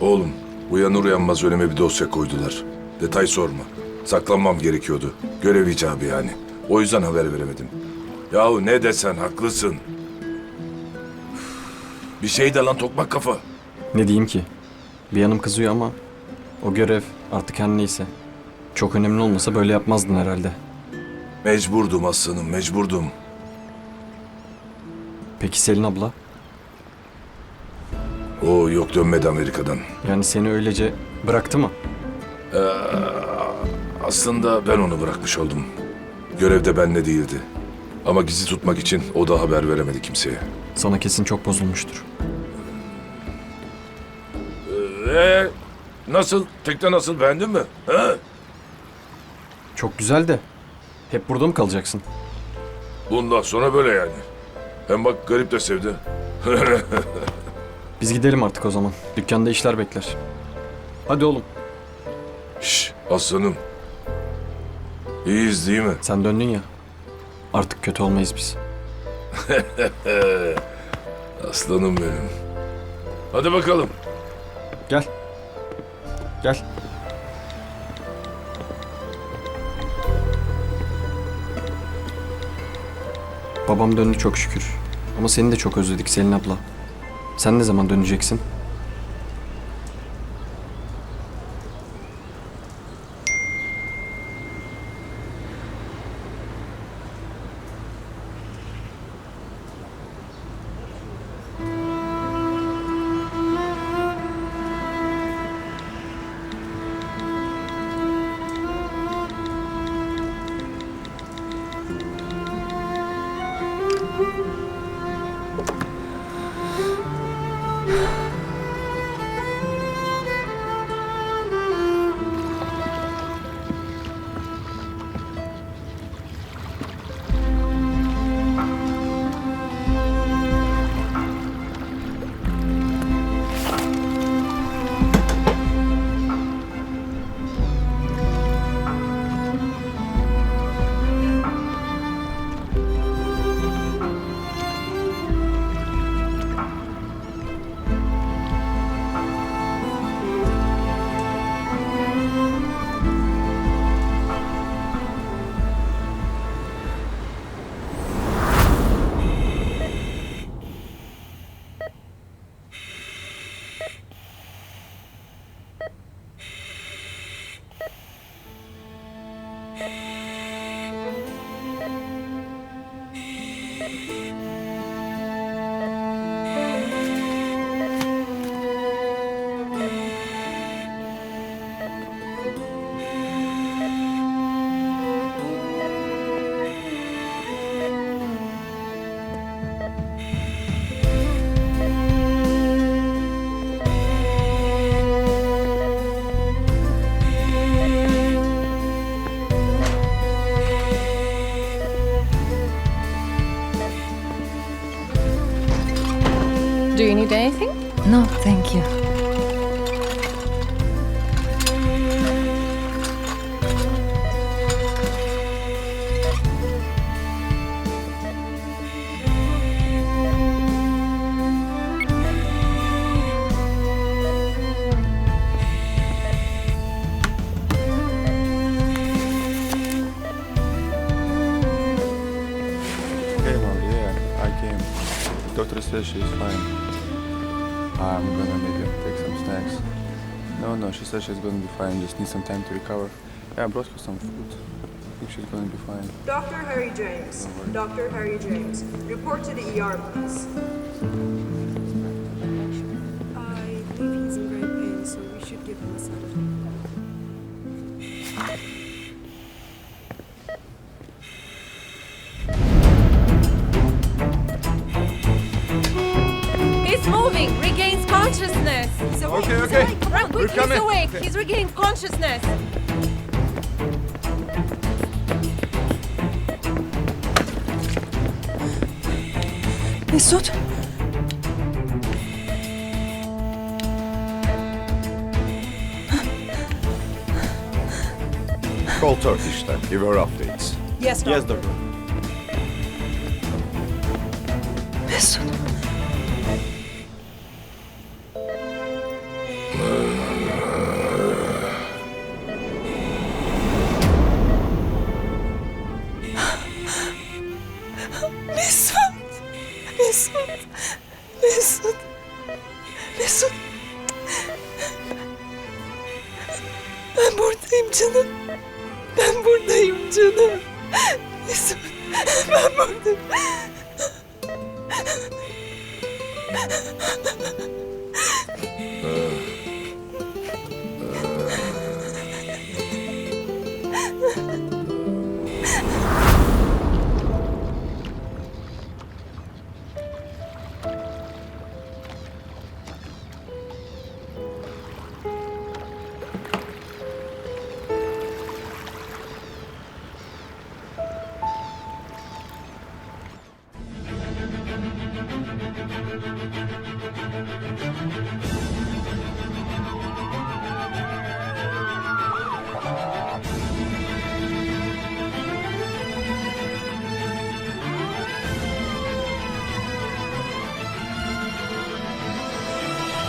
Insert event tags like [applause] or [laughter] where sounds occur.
Oğlum, uyanır uyanmaz önüme bir dosya koydular. Detay sorma. Saklanmam gerekiyordu. Görev icabı yani. O yüzden haber veremedim. Yahu ne desen haklısın. Bir şey de lan tokmak kafa. Ne diyeyim ki? Bir yanım kızıyor ama o görev artık her neyse. Çok önemli olmasa böyle yapmazdın herhalde. Mecburdum aslanım, mecburdum. Peki Selin abla? O yok dönmedi Amerika'dan. Yani seni öylece bıraktı mı? Aslında ben onu bırakmış oldum. Görev de bende değildi. Ama gizli tutmak için o da haber veremedi kimseye. Sana kesin çok bozulmuştur. Ee, nasıl? Tekne nasıl? Beğendin mi? Ha? Çok güzel de. Hep burada mı kalacaksın? Bundan sonra böyle yani. Hem bak garip de sevdi. [laughs] Biz gidelim artık o zaman. Dükkanda işler bekler. Hadi oğlum. Şş, aslanım. İyiyiz değil mi? Sen döndün ya. Artık kötü olmayız biz. [laughs] Aslanım benim. Hadi bakalım. Gel. Gel. Babam döndü çok şükür. Ama seni de çok özledik Selin abla. Sen ne zaman döneceksin? Need anything? No, thank you. Came out, yeah, I came. Doctor says she's fine. I'm gonna maybe take some snacks. No, no, she says she's gonna be fine. Just need some time to recover. Yeah, I brought her some food. I think she's gonna be fine. Dr. Harry James. Dr. Harry James. Report to the ER, please. I believe he's in great pain, so we should give him a sedative. Consciousness. He's awake. Okay, he's okay. awake. Run quick, We're he's coming. awake. He's regained consciousness. Mesut! Call Turkish then. Give her updates. Yes, doctor. Yes, doctor. Mesut! Canım. Ben buradayım canım. Mesut, ben buradayım.